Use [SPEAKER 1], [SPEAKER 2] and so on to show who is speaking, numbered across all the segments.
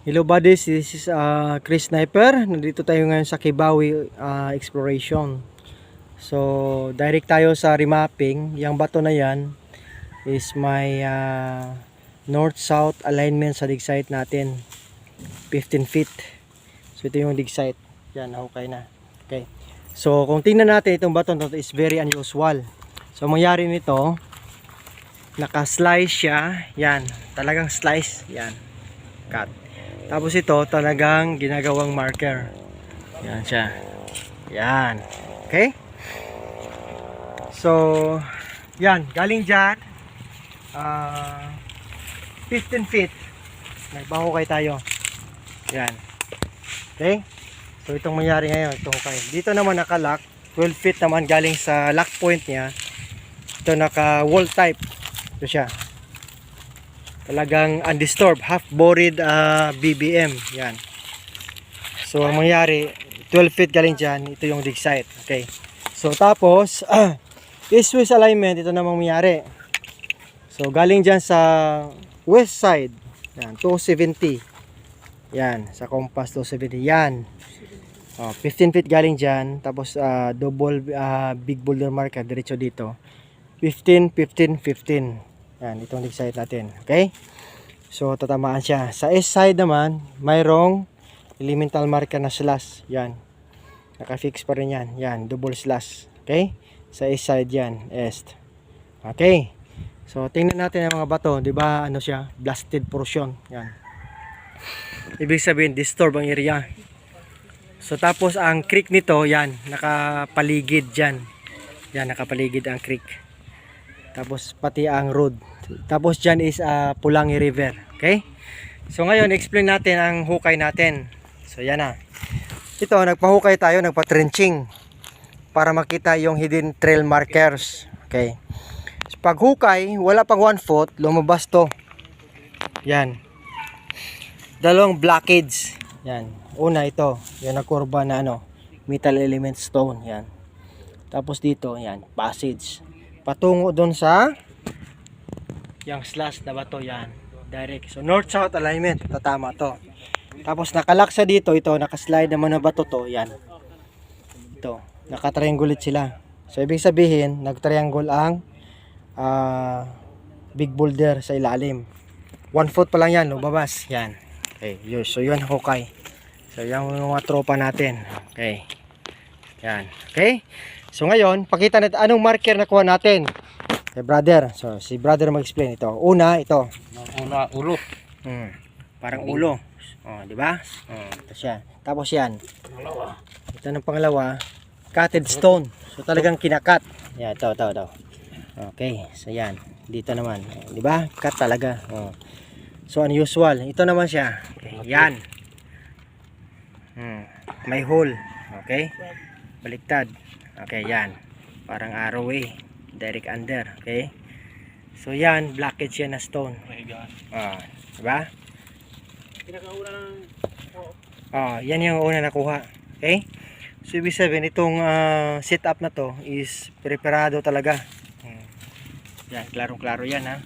[SPEAKER 1] Hello buddies, this is uh, Chris Sniper. Nandito tayo ngayon sa Kibawi uh, Exploration. So, direct tayo sa remapping. Yang bato na yan is my uh, north-south alignment sa dig site natin. 15 feet. So, ito yung dig site. Yan, okay na. Okay. So, kung tingnan natin itong bato na to is very unusual. So, ang mangyari nito, naka-slice siya. Yan, talagang slice. Yan, cut. Tapos ito talagang ginagawang marker. Yan siya. Yan. Okay? So, yan. Galing dyan. Ah 15 feet. Nagbahukay tayo. Yan. Okay? So, itong mangyari ngayon. Itong hukay. Dito naman nakalock. 12 feet naman galing sa lock point niya. Ito naka wall type. Ito siya talagang undisturbed half buried uh, BBM yan so ang mangyari 12 feet galing dyan ito yung dig site okay so tapos uh, east west alignment ito namang mangyari so galing dyan sa west side yan 270 yan sa compass 270 yan oh, 15 feet galing dyan tapos uh, double uh, big boulder marker diretso dito 15 15 15 yan, itong dig site natin. Okay? So, tatamaan siya. Sa east side naman, mayroong elemental marker na slash. Yan. Naka-fix pa rin yan. Yan, double slash. Okay? Sa east side yan, east. Okay? So, tingnan natin ang mga bato. di ba ano siya? Blasted portion. Yan. Ibig sabihin, disturb ang area. So, tapos ang creek nito, yan. Nakapaligid dyan. Yan, nakapaligid ang creek. Tapos pati ang road. Tapos dyan is uh, Pulangi River. Okay? So ngayon, explain natin ang hukay natin. So yan na. Ito, nagpahukay tayo, nagpa-trenching. Para makita yung hidden trail markers. Okay? Pag hukay, wala pang 1 foot, lumabas to. Yan. Dalawang blockage. Yan. Una ito, yung nakurba na ano, metal element stone. Yan. Tapos dito, yan, passage patungo doon sa yung slash na bato yan direct so north south alignment tatama to tapos nakalaksa dito ito nakaslide naman na bato to yan ito nakatriangulate sila so ibig sabihin nagtriangle ang uh, big boulder sa ilalim 1 foot pa lang yan lumabas yan okay yun so yun hukay so yan yung mga tropa natin okay yan okay So ngayon, pakita natin anong marker na kuha natin. Kay brother. So si brother mag-explain ito. Una, ito.
[SPEAKER 2] Una, ulo.
[SPEAKER 1] Hmm. Parang ulo. Oh, di ba? Oh, ito siya. Tapos yan.
[SPEAKER 2] Pangalawa.
[SPEAKER 1] Ito ng pangalawa, cutted stone. So talagang kinakat. Yan, ito, ito, ito. Okay, so yan. Dito naman, di ba? Cut talaga. Oh. So unusual. Ito naman siya. Okay, yan. Hmm. May hole. Okay? Baliktad. Okay, yan. Parang arrow eh. Direct under. Okay? So, yan. Blockage yan na stone.
[SPEAKER 2] Mahigaan.
[SPEAKER 1] Ah, diba?
[SPEAKER 2] Pinakauna ng
[SPEAKER 1] Ah, yan yung una nakuha. Okay? So, ibig sabihin, itong ah, setup na to is preparado talaga. Yan, klarong-klaro yan ha.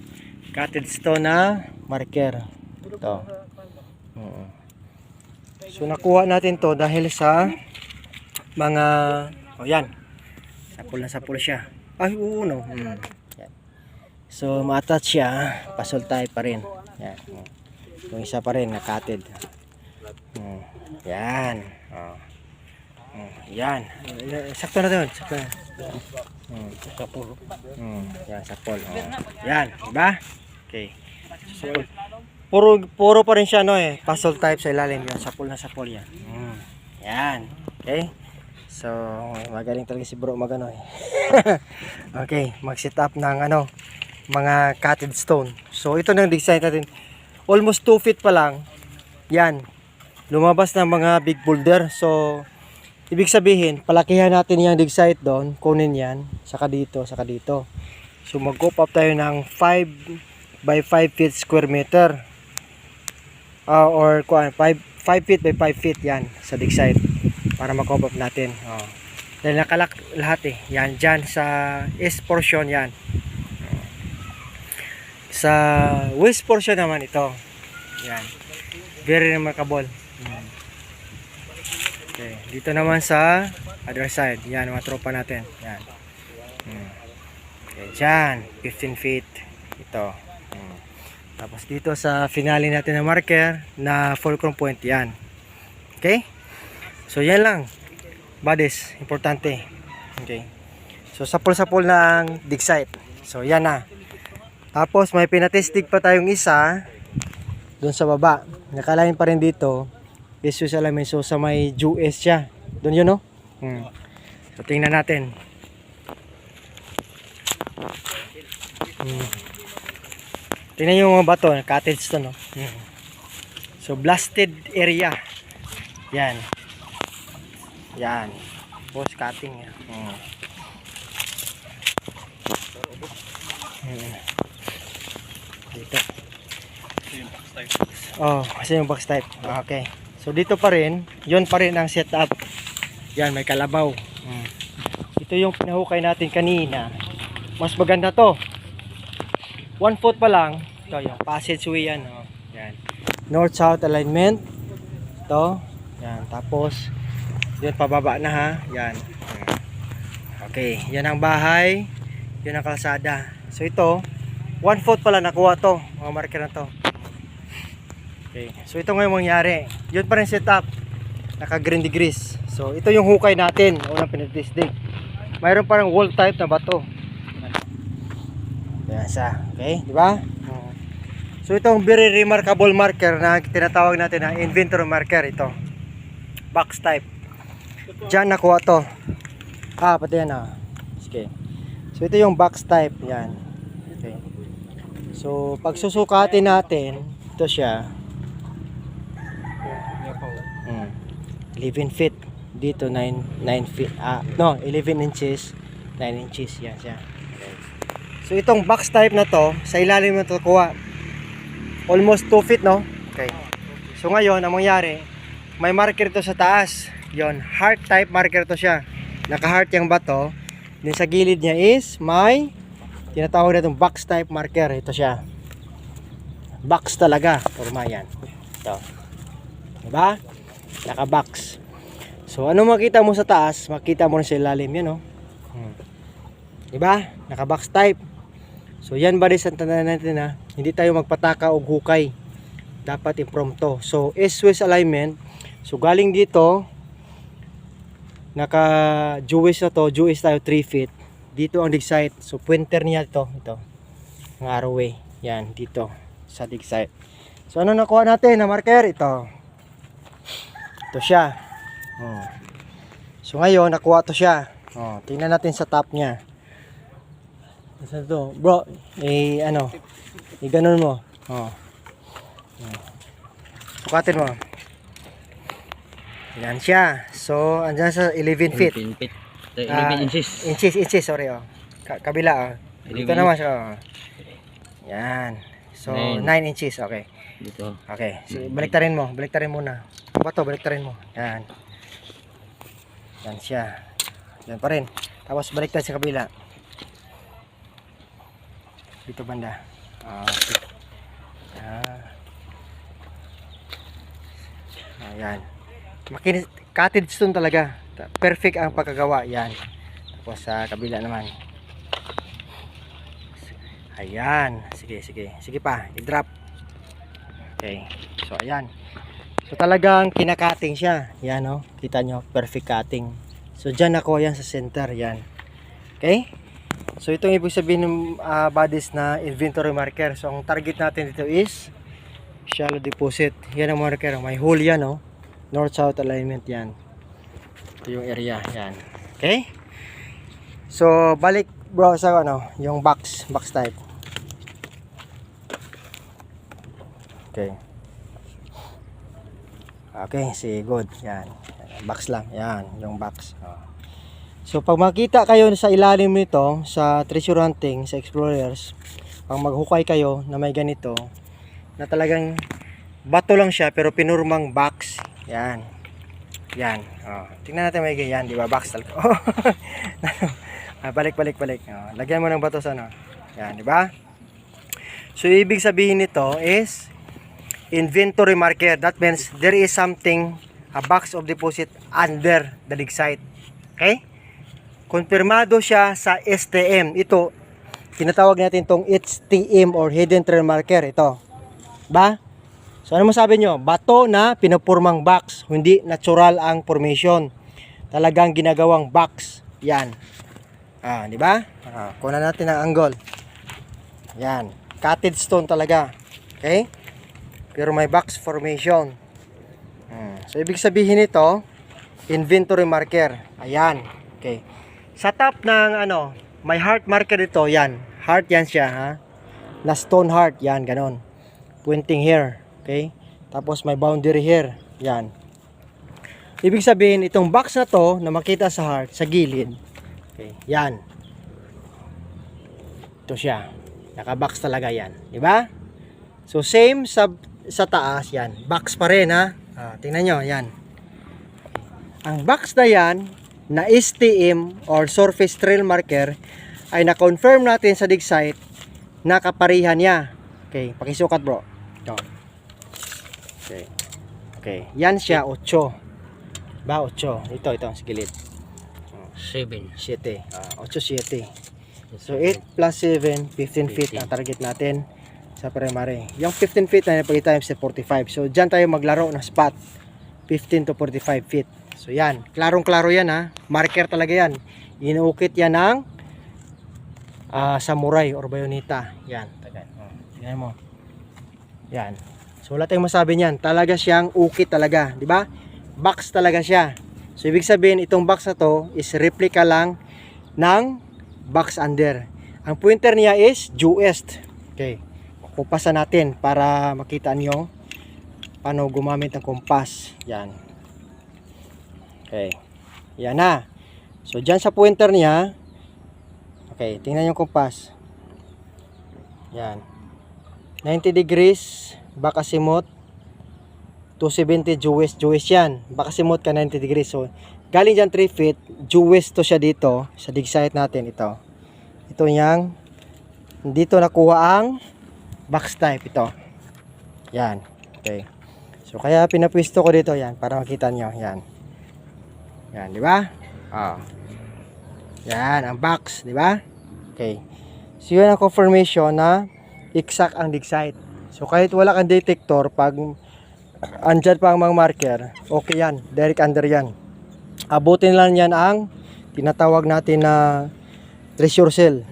[SPEAKER 1] Cutted stone na marker. Ito. Oo. So, nakuha natin to dahil sa mga, oh yan, sapul na sapul siya. Ay, oo, no. Hmm. So, ma-attach siya, pasultay pa rin. Yan. Yung isa pa rin, nakatid. Hmm. Yan. Oh. Hmm. Yan. Sakto na doon. Sakto na. Hmm.
[SPEAKER 2] sapul.
[SPEAKER 1] Hmm. Yan, sapul. Oh. Yan. Diba? Okay. So, puro, puro pa rin siya, no, eh. Puzzle type sa ilalim. Yan, sapul na sapul yan. Hmm. Yan. Okay. So, magaling talaga si bro magano eh. okay, mag-set up ng ano, mga cutted stone. So, ito nang design natin. Almost 2 feet pa lang. Yan. Lumabas ng mga big boulder. So, ibig sabihin, palakihan natin yung dig site doon. Kunin yan. Saka dito, saka dito. So mag-cope up tayo ng 5 by 5 feet square meter. Ah, or kuan 5 5 feet by 5 feet yan sa dig side para mag-cope up natin. Oh. Dahil nakalak lahat eh. Yan dyan sa east portion yan. Sa west portion naman ito. Yan. Very remarkable. Dito naman sa other side. Yan, mga tropa natin. Yan. Mm. Okay, dyan. 15 feet. Ito. Mm. Tapos dito sa finale natin na marker na fulcrum point. Yan. Okay? So, yan lang. Bodies. Importante. Okay. So, sapul-sapul ng dig site. So, yan na. Tapos, may pinatestig pa tayong isa doon sa baba. Nakalain pa rin dito. Jesus alamin. So, sa may US siya. Doon yun, no? Hmm. So, tingnan natin. Hmm. Tingnan yung mga bato. Cottage to, no? Hmm. So, blasted area. Yan. Yan. Post cutting. yan. Hmm. Hmm. Dito. Oh, kasi yung box type. Okay. So dito pa rin, yon pa rin ang setup. Yan, may kalabaw. Mm. Ito yung pinahukay natin kanina. Mas maganda to. One foot pa lang. Ito yung passageway yan. Oh. Yan. North-south alignment. Ito. Yan. Tapos, yun pababa na ha. Yan. Okay. Yan ang bahay. Yan ang kalsada. So ito, one foot pala nakuha to. Mga marker na to. Okay. So ito ngayon mangyari. Yun pa rin setup. Naka green degrees. So ito yung hukay natin. Unang pinagdisdig. Mayroon parang wall type na bato. Yan siya. Okay. Di ba? So itong very remarkable marker na tinatawag natin na inventory marker ito. Box type. Diyan nakuha to. Ah, pati yan ah. Sige. So ito yung box type. Yan. Okay. So pag susukatin natin, ito siya. 11 feet. Dito 9 9 feet. Ah, no, 11 inches. 9 inches yan siya. So itong box type na to, sa ilalim mo to kuha. Almost 2 feet, no? Okay. So ngayon, ang mangyari, may marker to sa taas. Yon, heart type marker to siya. Naka-heart yung bato. Then sa gilid niya is may tinatawag na itong box type marker. Ito siya. Box talaga. Forma yan. Ito. Diba? Naka-box. So, ano makita mo sa taas, makita mo rin sa ilalim yan, no? Hmm. Diba? Naka-box type. So, yan ba ang tanda natin na hindi tayo magpataka o hukay. Dapat impromptu. So, east-west alignment. So, galing dito, naka Jewish na to, Jewish tayo 3 feet. Dito ang dig site. So, pointer niya ito. Ito. Ang arrowway. Yan, dito. Sa dig site. So, ano nakuha natin na marker? Ito. Ito siya. Oh. So ngayon, nakuha to siya. Oh, tingnan natin sa top niya. Saan to? Bro, eh ano? Eh ganun mo. Oh. Oh. Sukatin mo. Yan siya. So, andyan sa 11 feet.
[SPEAKER 2] 11 feet. Eh,
[SPEAKER 1] Ah,
[SPEAKER 2] 11 inches.
[SPEAKER 1] Inches, inches, sorry oh. Ka- kabila oh. Dito
[SPEAKER 2] 11.
[SPEAKER 1] naman siya. Oh. Yan. So, 9
[SPEAKER 2] Nine.
[SPEAKER 1] inches. Okay.
[SPEAKER 2] Dito.
[SPEAKER 1] Okay. So, baliktarin mo. Baliktarin muna. Bato, baliktarin mo. Yan. Yan siya. Yan pa rin. Tapos baliktad sa kabila. Dito banda. Ah, okay. Ah. Ayan. Makinis, cottage stone talaga. Ta- Perfect ang pagkagawa. Yan. Tapos sa kabila naman. Ayan. Sige, sige. Sige pa. I-drop. Okay. So, ayan. So, talagang kinakating siya. Yan, no? Kita nyo. Perfect cutting. So, dyan ako yan sa center. Yan. Okay? So, itong ibig sabihin ng ah, bodies na inventory marker. So, ang target natin dito is shallow deposit. Yan ang marker. May hole yan, no? North-south alignment yan. Ito yung area. Yan. Okay? So, balik bro sa ano, yung box, box type. Okay. Okay, si good. Yan. Box lang. Yan, yung box. Oh. So pag makita kayo sa ilalim nito sa treasure hunting sa explorers, pag maghukay kayo na may ganito na talagang bato lang siya pero pinurmang box. Yan. Yan. Oh, tingnan natin may ganyan, di ba? Box talaga. ah, balik, balik, balik. Oh, lagyan mo ng bato sa ano. Yan, di ba? So ibig sabihin nito is inventory marker. That means there is something a box of deposit under the dig site. Okay? Konfirmado siya sa STM. Ito, tinatawag natin tong HTM or hidden trail marker. Ito. Ba? So ano masabi nyo? Bato na pinupurmang box. Hindi natural ang formation. Talagang ginagawang box. Yan. Ah, di ba? Ah, kunan natin ang angle. Yan. Cutted stone talaga. Okay? Pero may box formation. Hmm. So ibig sabihin nito, inventory marker. Ayan. Okay. Sa top ng ano, may heart marker ito, yan. Heart yan siya, ha? Na stone heart, yan, ganon. Pointing here, okay? Tapos may boundary here, yan. Ibig sabihin, itong box na to, na makita sa heart, sa gilid, okay, yan. Ito siya. Naka-box talaga yan, di ba? So, same sa, sa taas, yan. Box pa rin, ha? Ah, tingnan nyo, yan. Ang box na yan, na STM or surface trail marker ay na-confirm natin sa dig site na kaparihan niya. Okay, pakisukat bro. Ito. Okay. Okay, yan siya 8. Ba 8. Ito ito sa gilid.
[SPEAKER 2] 7.
[SPEAKER 1] 7. Ah, 8 7. So 8 plus 7, 15 feet ang target natin sa primary. Yung 15 feet na napagita sa 45. So diyan tayo maglaro ng spot. 15 to 45 feet. So yan, klarong-klaro yan ha. Marker talaga yan. Inuukit yan ng ah, samurai or bayonita. Yan, tagan. Oh, tingnan mo. Yan. So wala tayong masabi niyan. Talaga siyang ukit talaga, di ba? Box talaga siya. So ibig sabihin itong box na to is replica lang ng box under. Ang pointer niya is due east. Okay. Kumpasan natin para makita niyo paano gumamit ng kumpas. Yan. Okay. Yan na. So, dyan sa pointer niya, okay, tingnan yung kumpas. Yan. 90 degrees, bakasimot, 270 due west, due west yan. Bakasimot ka 90 degrees. So, galing dyan 3 feet, west to siya dito, sa dig site natin, ito. Ito yang, dito nakuha ang box type, ito. Yan. Okay. So, kaya pinapwisto ko dito, yan, para makita nyo, yan. Yan, di ba? Ah. Yan, ang box, di ba? Okay. So, yun ang confirmation na exact ang dig site. So, kahit wala kang detector, pag andyan pa ang mga marker, okay yan. Direct under yan. Abutin lang yan ang tinatawag natin na treasure cell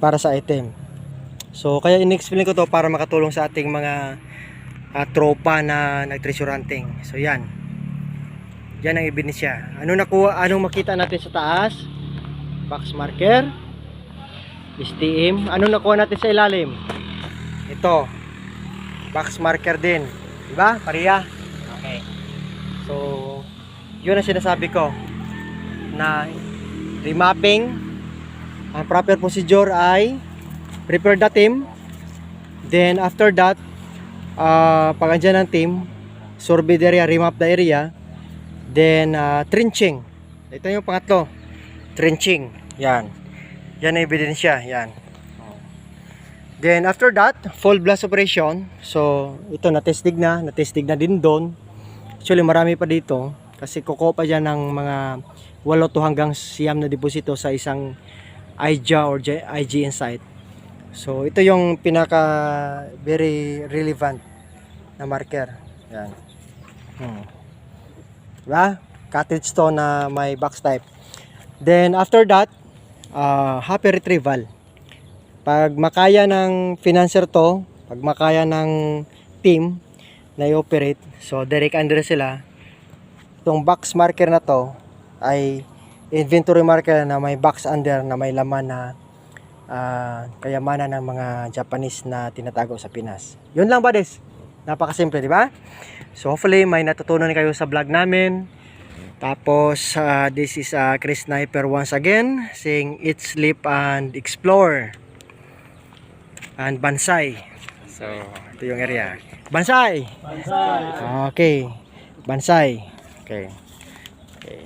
[SPEAKER 1] para sa item. So, kaya in-explain ko to para makatulong sa ating mga ah, tropa na nag-treasure hunting. So, yan. Yan ang ebidensya. Ano nakuha, anong makita natin sa taas? Box marker. STM. Anong nakuha natin sa ilalim? Ito. Box marker din. Diba? Pareha. Okay. So, yun ang sinasabi ko. Na remapping. Ang proper procedure ay prepare the team. Then, after that, uh, pag andyan ang team, survey the area, remap the area, Then, uh, trenching. Ito yung pangatlo. Trenching. Yan. Yan ang ebidensya. Yan. Then, after that, full blast operation. So, ito, natestig na. Natestig na din doon. Actually, marami pa dito. Kasi kuko pa dyan ng mga 8 to hanggang siyam na deposito sa isang IJA or J- IG Insight. So, ito yung pinaka very relevant na marker. Yan. Hmm. Diba? Cottage stone na may box type. Then after that, uh, happy retrieval. Pag makaya ng financer to, pag makaya ng team na i-operate, so direct under sila, itong box marker na to ay inventory marker na may box under na may laman na ah, kayamanan ng mga Japanese na tinatago sa Pinas. Yun lang ba, Des? Napakasimple, di ba? So hopefully may natutunan kayo sa vlog namin. Tapos, ah, this is uh, Chris Sniper once again, saying eat, sleep, and explore. And Bansay. So, ito yung area. Bansay! Bansay! Okay. Bansay. Okay. Okay.